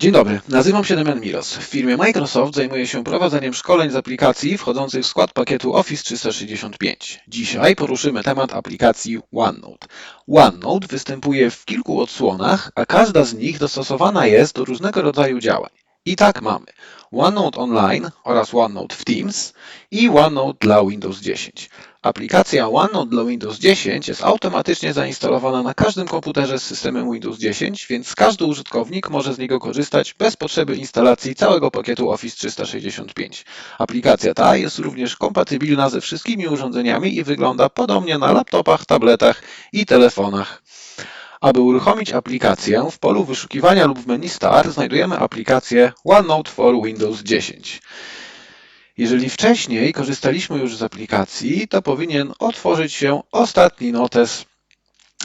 Dzień dobry, nazywam się Damian Miros. W firmie Microsoft zajmuję się prowadzeniem szkoleń z aplikacji wchodzących w skład pakietu Office 365. Dzisiaj poruszymy temat aplikacji OneNote. OneNote występuje w kilku odsłonach, a każda z nich dostosowana jest do różnego rodzaju działań. I tak mamy OneNote Online oraz OneNote w Teams i OneNote dla Windows 10. Aplikacja OneNote dla Windows 10 jest automatycznie zainstalowana na każdym komputerze z systemem Windows 10, więc każdy użytkownik może z niego korzystać bez potrzeby instalacji całego pakietu Office 365. Aplikacja ta jest również kompatybilna ze wszystkimi urządzeniami i wygląda podobnie na laptopach, tabletach i telefonach. Aby uruchomić aplikację, w polu wyszukiwania lub w menu Start znajdujemy aplikację OneNote for Windows 10. Jeżeli wcześniej korzystaliśmy już z aplikacji, to powinien otworzyć się ostatni notes,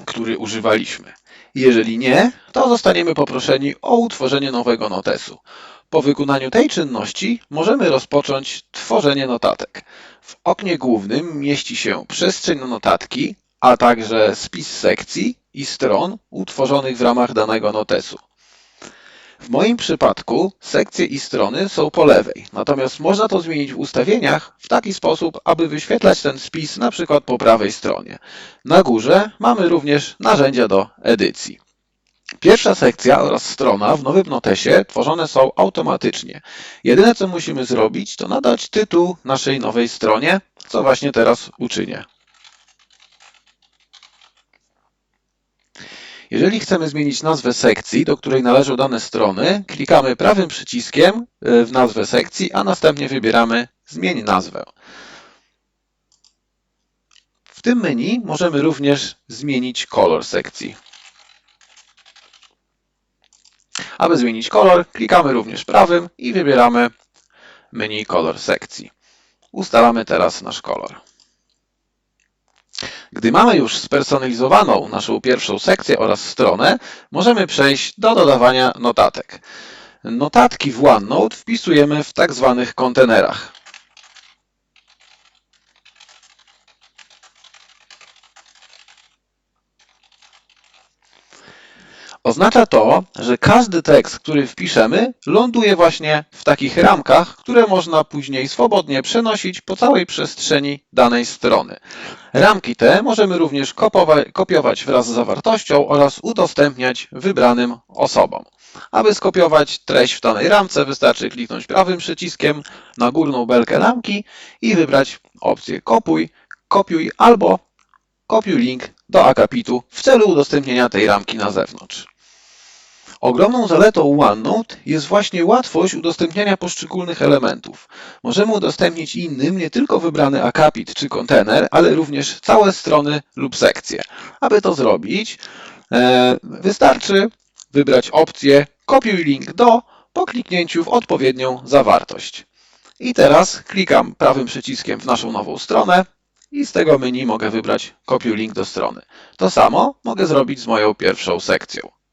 który używaliśmy. Jeżeli nie, to zostaniemy poproszeni o utworzenie nowego notesu. Po wykonaniu tej czynności możemy rozpocząć tworzenie notatek. W oknie głównym mieści się przestrzeń na notatki, a także spis sekcji i stron utworzonych w ramach danego notesu. W moim przypadku sekcje i strony są po lewej, natomiast można to zmienić w ustawieniach w taki sposób, aby wyświetlać ten spis na przykład po prawej stronie. Na górze mamy również narzędzia do edycji. Pierwsza sekcja oraz strona w nowym notesie tworzone są automatycznie. Jedyne co musimy zrobić to nadać tytuł naszej nowej stronie, co właśnie teraz uczynię. Jeżeli chcemy zmienić nazwę sekcji, do której należą dane strony, klikamy prawym przyciskiem y, w nazwę sekcji, a następnie wybieramy Zmień nazwę. W tym menu możemy również zmienić kolor sekcji. Aby zmienić kolor, klikamy również prawym i wybieramy menu kolor sekcji. Ustalamy teraz nasz kolor. Gdy mamy już spersonalizowaną naszą pierwszą sekcję oraz stronę, możemy przejść do dodawania notatek. Notatki w OneNote wpisujemy w tak zwanych kontenerach. Oznacza to, że każdy tekst, który wpiszemy, ląduje właśnie w takich ramkach, które można później swobodnie przenosić po całej przestrzeni danej strony. Ramki te możemy również kopiować wraz z zawartością oraz udostępniać wybranym osobom. Aby skopiować treść w danej ramce, wystarczy kliknąć prawym przyciskiem na górną belkę ramki i wybrać opcję kopuj, kopiuj albo kopiuj link do akapitu w celu udostępnienia tej ramki na zewnątrz. Ogromną zaletą OneNote jest właśnie łatwość udostępniania poszczególnych elementów. Możemy udostępnić innym nie tylko wybrany akapit czy kontener, ale również całe strony lub sekcje. Aby to zrobić, e, wystarczy wybrać opcję kopiuj link do po kliknięciu w odpowiednią zawartość. I teraz klikam prawym przyciskiem w naszą nową stronę i z tego menu mogę wybrać kopiuj link do strony. To samo mogę zrobić z moją pierwszą sekcją.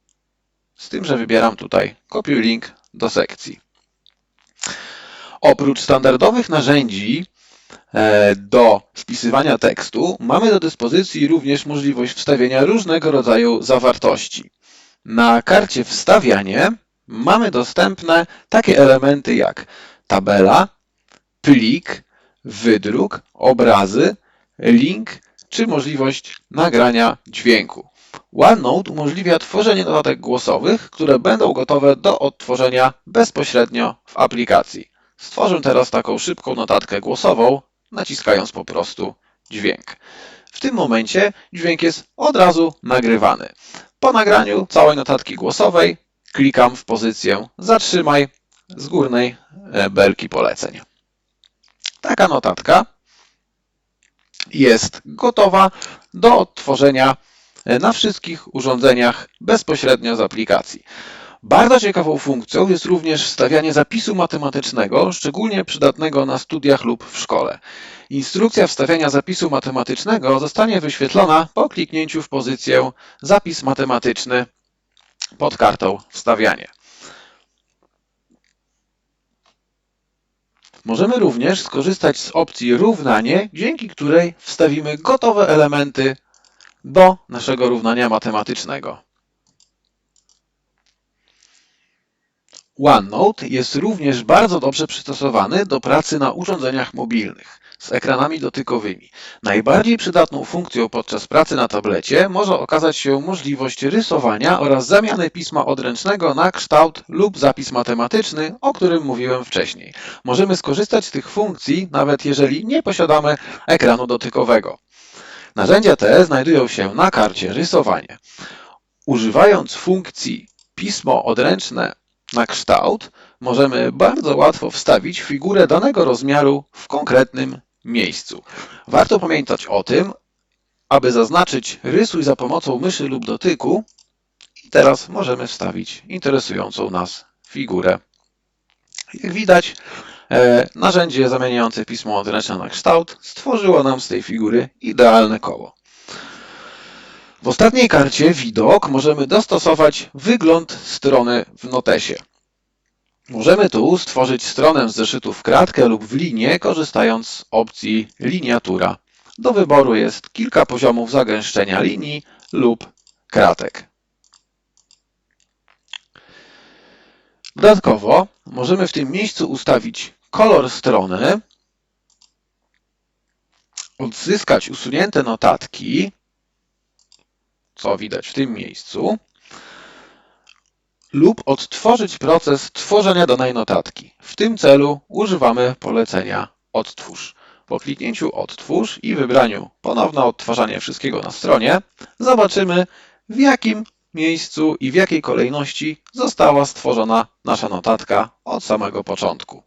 Z tym, że wybieram tutaj kopiuj link do sekcji. Oprócz standardowych narzędzi e, do wpisywania tekstu, mamy do dyspozycji również możliwość wstawienia różnego rodzaju zawartości. Na karcie Wstawianie mamy dostępne takie elementy jak tabela, plik, wydruk, obrazy, link czy możliwość nagrania dźwięku. OneNote umożliwia tworzenie notatek głosowych, które będą gotowe do odtworzenia bezpośrednio w aplikacji. Stworzę teraz taką szybką notatkę głosową, naciskając po prostu dźwięk. W tym momencie dźwięk jest od razu nagrywany. Po nagraniu całej notatki głosowej klikam w pozycję zatrzymaj z górnej e, belki poleceń. Taka notatka jest gotowa do odtworzenia na wszystkich urządzeniach bezpośrednio z aplikacji. Bardzo ciekawą funkcją jest również wstawianie zapisu matematycznego, szczególnie przydatnego na studiach lub w szkole. Instrukcja wstawiania zapisu matematycznego zostanie wyświetlona po kliknięciu w pozycję Zapis matematyczny pod kartą Wstawianie. Możemy również skorzystać z opcji Równanie, dzięki której wstawimy gotowe elementy do naszego równania matematycznego. OneNote jest również bardzo dobrze przystosowany do pracy na urządzeniach mobilnych z ekranami dotykowymi. Najbardziej przydatną funkcją podczas pracy na tablecie może okazać się możliwość rysowania oraz zamiany pisma odręcznego na kształt lub zapis matematyczny, o którym mówiłem wcześniej. Możemy skorzystać z tych funkcji nawet jeżeli nie posiadamy ekranu dotykowego. Narzędzia te znajdują się na karcie rysowanie. Używając funkcji pismo odręczne na kształt, możemy bardzo łatwo wstawić figurę danego rozmiaru w konkretnym miejscu. Warto pamiętać o tym, aby zaznaczyć rysuj za pomocą myszy lub dotyku i teraz możemy wstawić interesującą nas figurę. Jak widać, narzędzie zamieniające pismo odręczne na kształt stworzyło nam z tej figury idealne koło. W ostatniej karcie widok możemy dostosować wygląd strony w notesie. Możemy tu stworzyć stronę z zeszytu w kratkę lub w linię, korzystając z opcji liniatura. Do wyboru jest kilka poziomów zagęszczenia linii lub kratek. Dodatkowo możemy w tym miejscu ustawić kolor strony, odzyskać usunięte notatki, co widać w tym miejscu, lub odtworzyć proces tworzenia danej notatki. W tym celu używamy polecenia Odtwórz. Po kliknięciu Odtwórz i wybraniu ponowne odtwarzanie wszystkiego na stronie, zobaczymy w jakim miejscu i w jakiej kolejności została stworzona nasza notatka od samego początku.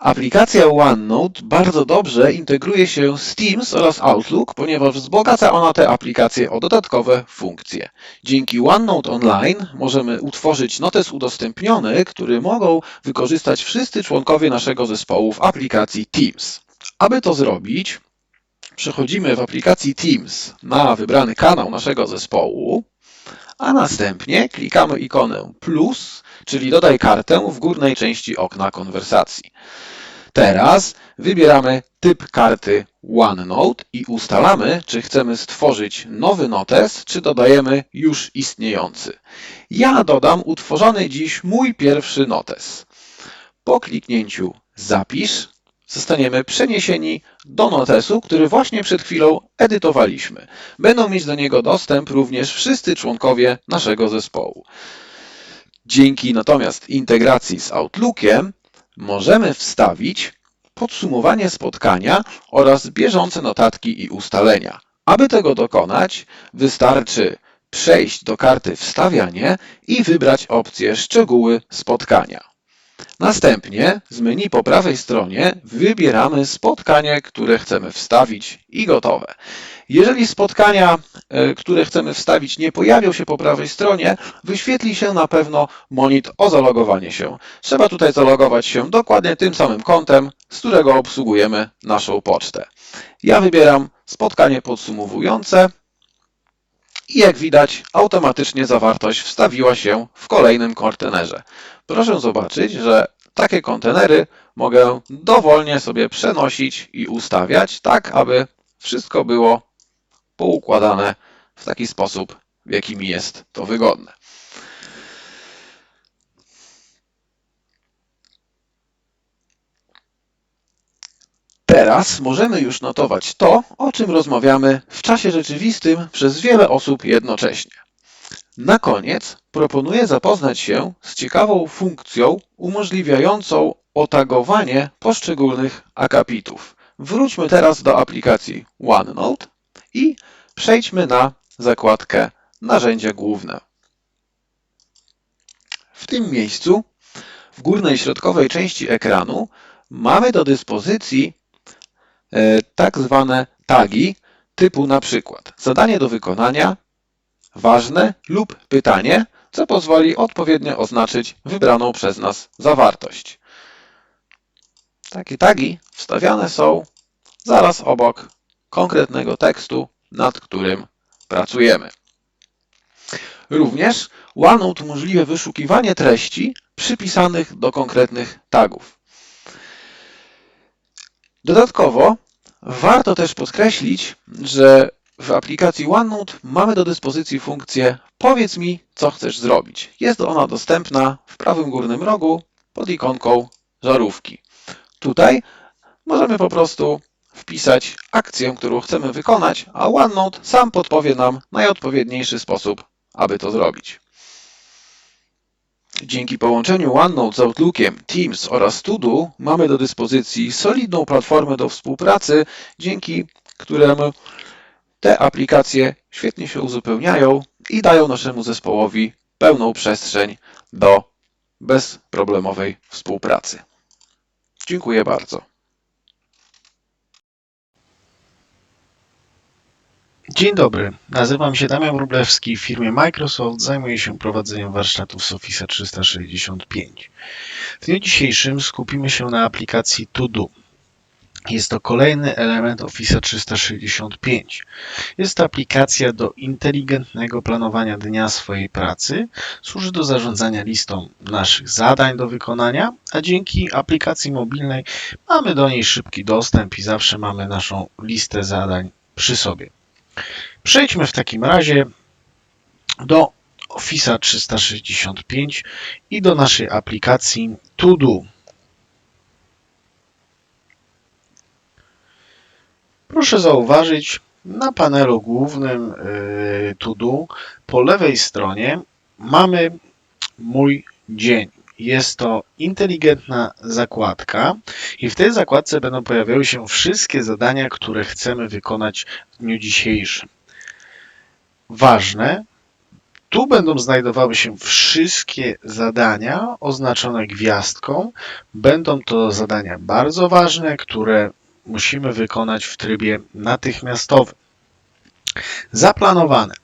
Aplikacja OneNote bardzo dobrze integruje się z Teams oraz Outlook, ponieważ wzbogaca ona te aplikacje o dodatkowe funkcje. Dzięki OneNote Online możemy utworzyć notes udostępniony, który mogą wykorzystać wszyscy członkowie naszego zespołu w aplikacji Teams. Aby to zrobić, przechodzimy w aplikacji Teams na wybrany kanał naszego zespołu, a następnie klikamy ikonę plus, czyli dodaj kartę w górnej części okna konwersacji. Teraz wybieramy typ karty OneNote i ustalamy, czy chcemy stworzyć nowy notes, czy dodajemy już istniejący. Ja dodam utworzony dziś mój pierwszy notes. Po kliknięciu Zapisz zostaniemy przeniesieni do notesu, który właśnie przed chwilą edytowaliśmy. Będą mieć do niego dostęp również wszyscy członkowie naszego zespołu. Dzięki natomiast integracji z Outlookiem możemy wstawić podsumowanie spotkania oraz bieżące notatki i ustalenia. Aby tego dokonać, wystarczy przejść do karty Wstawianie i wybrać opcję Szczegóły spotkania. Następnie z menu po prawej stronie wybieramy spotkanie, które chcemy wstawić i gotowe. Jeżeli spotkania, e, które chcemy wstawić nie pojawią się po prawej stronie, wyświetli się na pewno monit o zalogowanie się. Trzeba tutaj zalogować się dokładnie tym samym kontem, z którego obsługujemy naszą pocztę. Ja wybieram spotkanie podsumowujące i jak widać automatycznie zawartość wstawiła się w kolejnym kontenerze. Proszę zobaczyć, że takie kontenery mogę dowolnie sobie przenosić i ustawiać, tak aby wszystko było poukładane w taki sposób, w jaki mi jest to wygodne. Teraz możemy już notować to, o czym rozmawiamy w czasie rzeczywistym przez wiele osób jednocześnie. Na koniec proponuję zapoznać się z ciekawą funkcją umożliwiającą otagowanie poszczególnych akapitów. Wróćmy teraz do aplikacji OneNote i przejdźmy na zakładkę Narzędzia główne. W tym miejscu, w górnej środkowej części ekranu, mamy do dyspozycji e, tak zwane tagi typu na przykład zadanie do wykonania, ważne lub pytanie, co pozwoli odpowiednio oznaczyć wybraną przez nas zawartość. Takie tagi wstawiane są zaraz obok konkretnego tekstu, nad którym pracujemy. Również OneNote umożliwia wyszukiwanie treści przypisanych do konkretnych tagów. Dodatkowo warto też podkreślić, że W aplikacji OneNote mamy do dyspozycji funkcję Powiedz mi, co chcesz zrobić. Jest ona dostępna w prawym górnym rogu pod ikonką żarówki. Tutaj możemy po prostu wpisać akcję, którą chcemy wykonać, a OneNote sam podpowie nam najodpowiedniejszy sposób, aby to zrobić. Dzięki połączeniu OneNote z Outlookiem, Teams oraz Todo mamy do dyspozycji solidną platformę do współpracy, dzięki któremu te aplikacje świetnie się uzupełniają i dają naszemu zespołowi pełną przestrzeń do bezproblemowej współpracy. Dziękuję bardzo. Dzień dobry, nazywam się Damian Wróblewski. W firmie Microsoft zajmuję się prowadzeniem warsztatów z Office 365. W dniu dzisiejszym skupimy się na aplikacji To Do. Jest to kolejny element Office 365. Jest to aplikacja do inteligentnego planowania dnia swojej pracy. Służy do zarządzania listą naszych zadań do wykonania, a dzięki aplikacji mobilnej mamy do niej szybki dostęp i zawsze mamy naszą listę zadań przy sobie. Przejdźmy w takim razie do Office 365 i do naszej aplikacji To Do. Proszę zauważyć, na panelu głównym yy, To Do po lewej stronie mamy mój dzień. Jest to inteligentna zakładka i w tej zakładce będą pojawiały się wszystkie zadania, które chcemy wykonać w dniu dzisiejszym. Ważne, tu będą znajdowały się wszystkie zadania oznaczone gwiazdką. Będą to zadania bardzo ważne, które musimy wykonać w trybie natychmiastowym. Zaplanowane.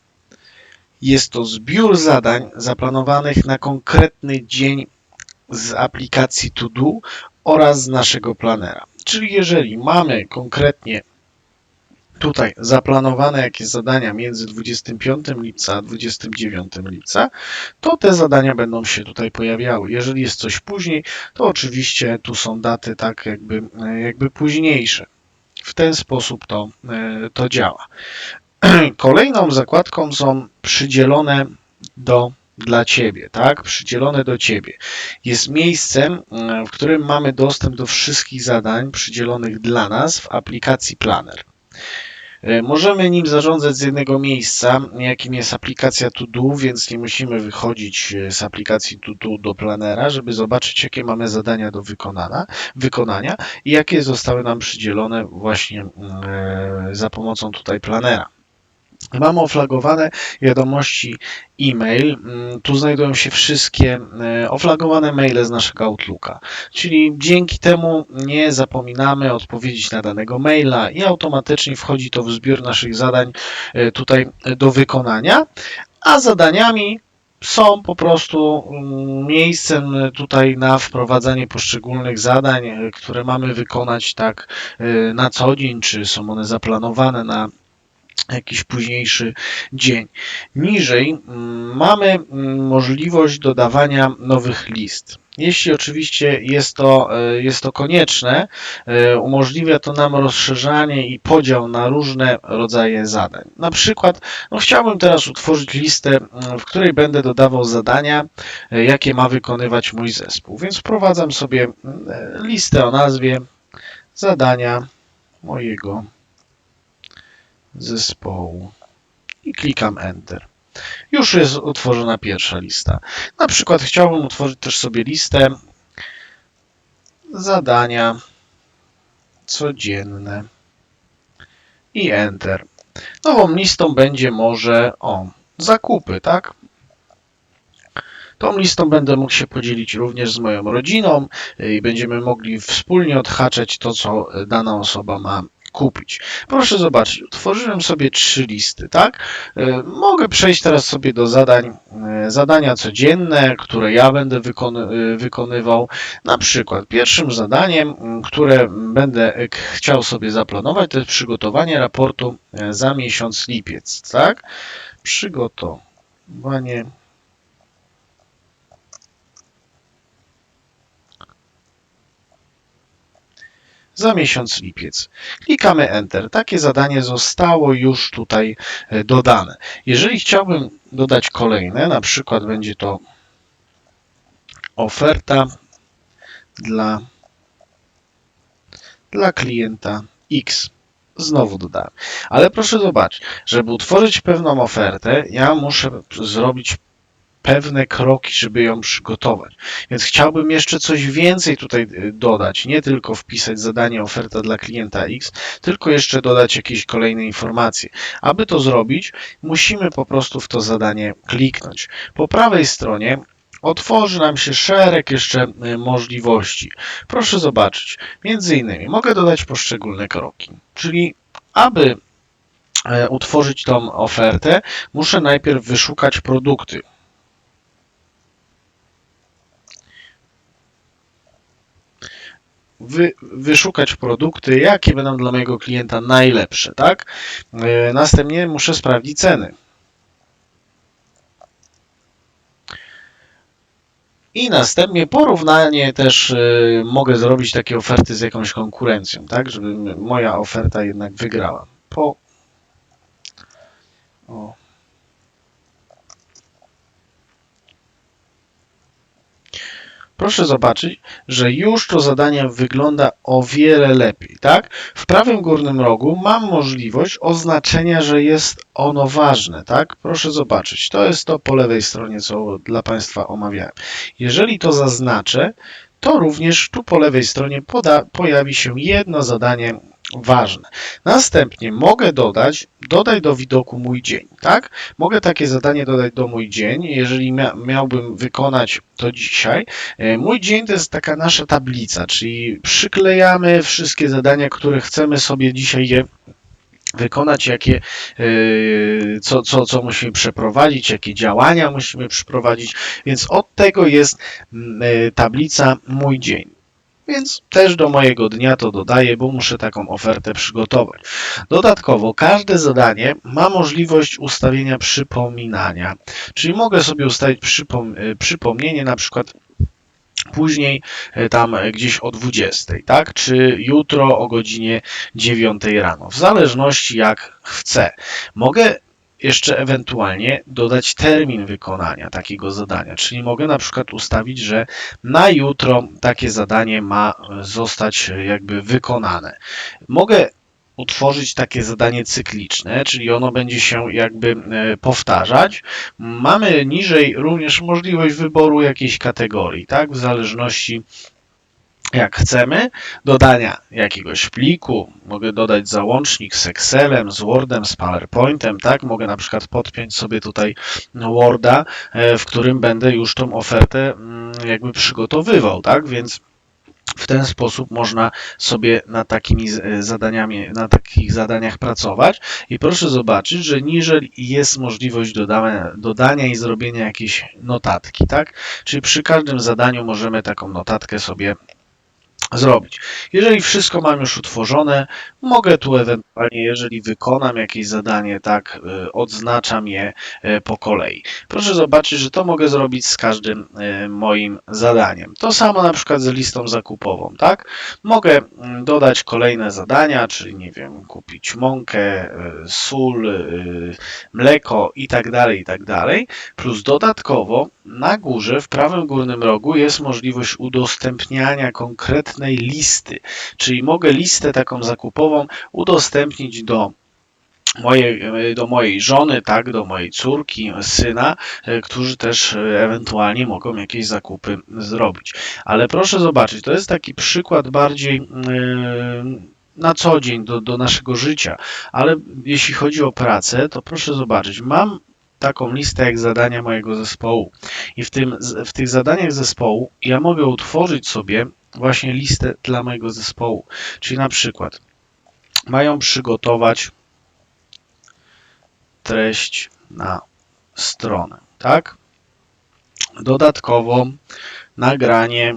Jest to zbiór zadań zaplanowanych na konkretny dzień z aplikacji To Do oraz z naszego planera. Czyli jeżeli mamy konkretnie tutaj zaplanowane jakieś zadania między 25 lipca a 29 lipca, to te zadania będą się tutaj pojawiały. Jeżeli jest coś później, to oczywiście tu są daty tak jakby, jakby późniejsze. W ten sposób to, e, to działa. Kolejną zakładką są przydzielone do dla Ciebie, tak? Przydzielone do Ciebie. Jest miejscem, w którym mamy dostęp do wszystkich zadań przydzielonych dla nas w aplikacji Planner. E, Możemy nim zarządzać z jednego miejsca, jakim jest aplikacja To Do, więc nie musimy wychodzić e, z aplikacji To Do planera, żeby zobaczyć, jakie mamy zadania do wykonania, wykonania i jakie zostały nam przydzielone właśnie e, za pomocą tutaj planera. Mamy oflagowane wiadomości e-mail. Mm, Tu znajdują się wszystkie e, oflagowane maile z naszego Outlooka. Czyli dzięki temu nie zapominamy odpowiedzieć na danego maila i automatycznie wchodzi to w zbiór naszych zadań e, tutaj do wykonania, a zadaniami są po prostu mm, miejscem tutaj na wprowadzanie poszczególnych zadań, e, które mamy wykonać tak na co dzień, czy są one zaplanowane na jakiś późniejszy dzień. Niżej mm, mamy mm, możliwość dodawania nowych list. Jeśli oczywiście jest to, e, jest to konieczne, e, umożliwia to nam rozszerzanie i podział na różne rodzaje zadań. Na przykład no chciałbym teraz utworzyć listę, mm, w której będę dodawał zadania, e, jakie ma wykonywać mój zespół. Więc wprowadzam sobie listę o nazwie zadania mojego zespołu i klikam Enter. Już jest utworzona pierwsza lista. Na przykład chciałbym utworzyć też sobie listę zadania codzienne i Enter. Nową listą będzie może o zakupy, tak? Tą listą będę mógł się podzielić również z moją rodziną i będziemy mogli wspólnie odhaczać to, co dana osoba ma kupić. Proszę zobaczyć, utworzyłem sobie trzy listy, tak? E, Mogę przejść teraz sobie do zadań, e, zadania codzienne, które ja będę wykony, e, wykonywał. Na przykład pierwszym zadaniem, które będę chciał sobie zaplanować, to jest przygotowanie raportu za miesiąc lipiec, tak? Przygotowanie za miesiąc lipiec. Klikamy Enter. Takie zadanie zostało już tutaj e, dodane. Jeżeli chciałbym dodać kolejne, na przykład będzie to oferta dla, dla klienta X. Znowu dodałem. Ale proszę zobaczyć, żeby utworzyć pewną ofertę, ja muszę zrobić pewne kroki, żeby ją przygotować. Więc chciałbym jeszcze coś więcej tutaj y, dodać, nie tylko wpisać zadanie oferta dla klienta X, tylko jeszcze dodać jakieś kolejne informacje. Aby to zrobić, musimy po prostu w to zadanie kliknąć. Po prawej stronie otworzy nam się szereg jeszcze y, możliwości. Proszę zobaczyć, między innymi mogę dodać poszczególne kroki, czyli aby e, utworzyć tą ofertę, muszę najpierw wyszukać produkty. Wy, wyszukać produkty, jakie będą dla mojego klienta najlepsze, tak? E, Następnie muszę sprawdzić ceny. I następnie porównanie też y, mogę zrobić takie oferty z jakąś konkurencją, tak, żeby moja oferta jednak wygrała. Po... O. Proszę zobaczyć, że już to zadanie wygląda o wiele lepiej, tak? W prawym górnym rogu mam możliwość oznaczenia, że jest ono ważne, tak? Proszę zobaczyć, to jest to po lewej stronie, co dla Państwa omawiałem. Jeżeli to zaznaczę, to również tu po lewej stronie poda, pojawi się jedno zadanie ważne. Następnie mogę dodać, dodaj do widoku mój dzień, tak? Mogę takie zadanie dodać do mój dzień, jeżeli mia, miałbym wykonać to dzisiaj. E, Mój dzień to jest taka nasza tablica, czyli przyklejamy wszystkie zadania, które chcemy sobie dzisiaj je wykonać, jakie, yy, co, co, co musimy przeprowadzić, jakie działania musimy przeprowadzić, więc od tego jest mm, yy, tablica Mój Dzień. Więc też do mojego dnia to dodaję, bo muszę taką ofertę przygotować. Dodatkowo każde zadanie ma możliwość ustawienia przypominania, czyli mogę sobie ustawić przypom yy, przypomnienie na przykład później e, tam e, gdzieś o 20, tak? Czy jutro o godzinie 9 rano, w zależności jak chcę. Mogę jeszcze ewentualnie dodać termin wykonania takiego zadania, czyli mogę na przykład ustawić, że na jutro takie zadanie ma zostać jakby wykonane. Mogę utworzyć takie zadanie cykliczne, czyli ono będzie się jakby e, powtarzać. Mamy niżej również możliwość wyboru jakiejś kategorii, tak, w zależności jak chcemy, dodania jakiegoś pliku, mogę dodać załącznik z Excelem, z Wordem, z PowerPointem, tak, mogę na przykład podpiąć sobie tutaj Worda, e, w którym będę już tą ofertę mm, jakby przygotowywał, tak, więc w ten sposób można sobie nad takimi e, zadaniami, na takich zadaniach pracować. I proszę zobaczyć, że niżej jest możliwość dodania, dodania i zrobienia jakiejś notatki, tak? Czyli przy każdym zadaniu możemy taką notatkę sobie zrobić. Jeżeli wszystko mam już utworzone, mogę tu ewentualnie, jeżeli wykonam jakieś zadanie, tak, y, odznaczam je y, po kolei. Proszę zobaczyć, że to mogę zrobić z każdym y, moim zadaniem. To samo na przykład z listą zakupową, tak? Mogę mm, dodać kolejne zadania, czyli nie wiem, kupić mąkę, sól, mleko i tak dalej, i tak dalej. Plus dodatkowo na górze, w prawym górnym rogu jest możliwość udostępniania listy, czyli mogę listę taką zakupową udostępnić do mojej, do mojej żony, tak, do mojej córki, syna, e, którzy też ewentualnie mogą jakieś zakupy zrobić. Ale proszę zobaczyć, to jest taki przykład bardziej e, na co dzień do, do naszego życia, ale jeśli chodzi o pracę, to proszę zobaczyć, mam taką listę jak zadania mojego zespołu. I w, tym, w tych zadaniach zespołu ja mogę utworzyć sobie właśnie listę dla mojego zespołu, czyli na przykład mają przygotować treść na stronę, tak? Dodatkowo nagranie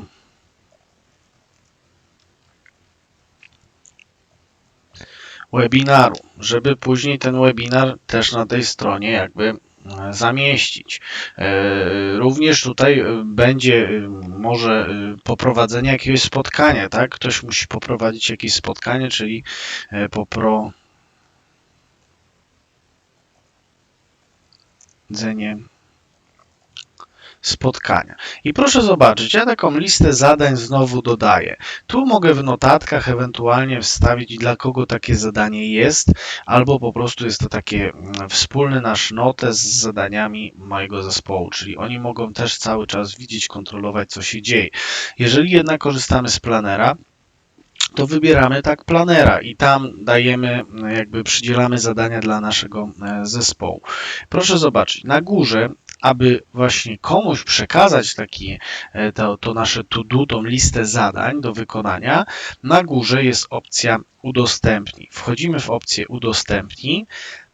webinaru, żeby później ten webinar też na tej stronie jakby zamieścić. E, Również tutaj e, będzie e, może poprowadzenie jakiegoś spotkania, tak? Ktoś musi poprowadzić jakieś spotkanie, czyli e, popro prowadzenie spotkania. I proszę zobaczyć, ja taką listę zadań znowu dodaję. Tu mogę w notatkach ewentualnie wstawić, dla kogo takie zadanie jest, albo po prostu jest to takie mm, wspólny nasz notes z zadaniami mojego zespołu, czyli oni mogą też cały czas widzieć, kontrolować, co się dzieje. Jeżeli jednak korzystamy z planera, to wybieramy tak planera i tam dajemy, mm, jakby przydzielamy zadania dla naszego e, zespołu. Proszę zobaczyć, na górze, aby właśnie komuś przekazać taki, e, to, to nasze to-do, tą listę zadań do wykonania, na górze jest opcja udostępnij. Wchodzimy w opcję udostępnij,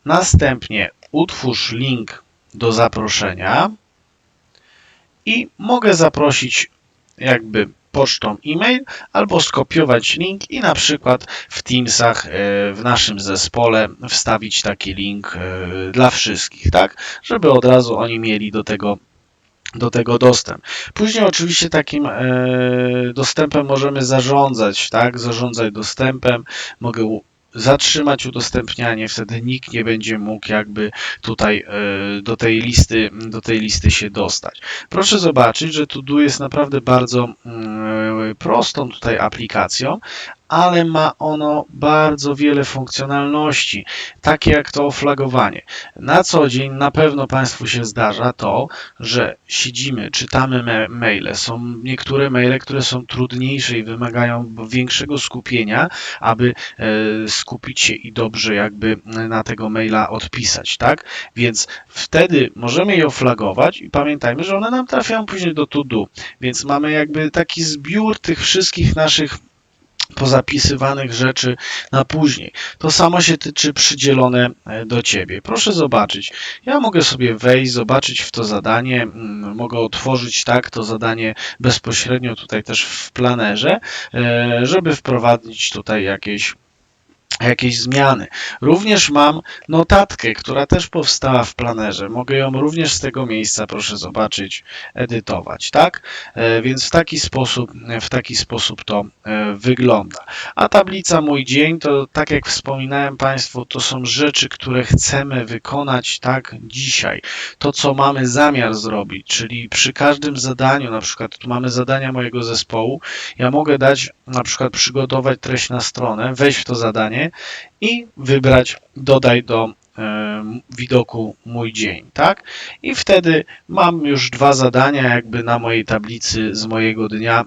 następnie utwórz link do zaproszenia i mogę zaprosić jakby pocztą e-mail albo skopiować link i na przykład w Teamsach e, w naszym zespole wstawić taki link e, dla wszystkich, tak? Żeby od razu oni mieli do tego do tego dostęp. Później oczywiście takim e, dostępem możemy zarządzać, tak? Zarządzać dostępem. Mogę zatrzymać udostępnianie, wtedy nikt nie będzie mógł jakby tutaj e, do tej listy, do tej listy się dostać. Proszę zobaczyć, że To-Do jest naprawdę bardzo mm, prostą tutaj aplikacją, ale ma ono bardzo wiele funkcjonalności, takie jak to flagowanie. Na co dzień na pewno Państwu się zdarza to, że siedzimy, czytamy me maile. Są niektóre maile, które są trudniejsze i wymagają większego skupienia, aby e, skupić się i dobrze jakby na tego maila odpisać, tak? Więc wtedy możemy je oflagować i pamiętajmy, że one nam trafiają później do to-do. Więc mamy jakby taki zbiór tych wszystkich naszych pozapisywanych rzeczy na później. To samo się tyczy przydzielone e, do Ciebie. Proszę zobaczyć. Ja mogę sobie wejść, zobaczyć w to zadanie, mm, mogę otworzyć tak to zadanie bezpośrednio tutaj też w planerze, e, żeby wprowadzić tutaj jakieś jakieś zmiany. Również mam notatkę, która też powstała w planerze. Mogę ją również z tego miejsca, proszę zobaczyć, edytować, tak? E, Więc w taki sposób, w taki sposób to e, wygląda. A tablica Mój Dzień to, tak jak wspominałem Państwu, to są rzeczy, które chcemy wykonać tak dzisiaj. To, co mamy zamiar zrobić, czyli przy każdym zadaniu, na przykład tu mamy zadania mojego zespołu, ja mogę dać na przykład przygotować treść na stronę, wejść w to zadanie i wybrać dodaj do em, widoku mój dzień, tak? I wtedy mam już dwa zadania jakby na mojej tablicy z mojego dnia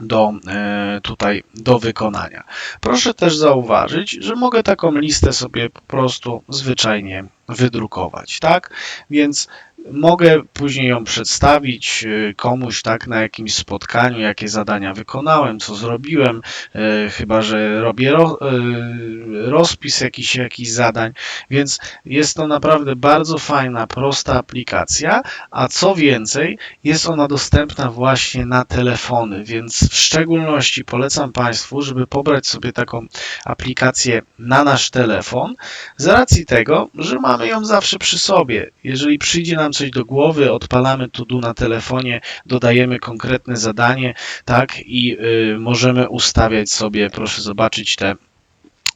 do e, tutaj do wykonania. Proszę też zauważyć, że mogę taką listę sobie po prostu zwyczajnie wydrukować, tak? Więc mogę później ją przedstawić e, komuś tak na jakimś spotkaniu, jakie zadania wykonałem, co zrobiłem, e, chyba że robię ro, e, rozpis jakiś, jakichś zadań, więc jest to naprawdę bardzo fajna, prosta aplikacja, a co więcej, jest ona dostępna właśnie na telefony, więc w szczególności polecam Państwu, żeby pobrać sobie taką aplikację na nasz telefon, z racji tego, że mamy ją zawsze przy sobie. Jeżeli przyjdzie nam coś do głowy, odpalamy to-do na telefonie, dodajemy konkretne zadanie, tak, i y, możemy ustawiać sobie, proszę zobaczyć te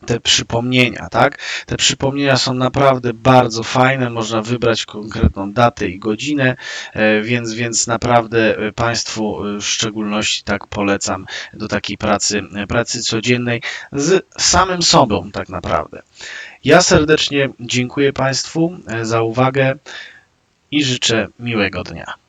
te przypomnienia, tak? Te przypomnienia są naprawdę bardzo fajne, można wybrać konkretną datę i godzinę, e, więc, więc naprawdę e, Państwu e, w szczególności tak polecam do takiej pracy, pracy codziennej z samym sobą tak naprawdę. Ja serdecznie dziękuję Państwu za uwagę i życzę miłego dnia.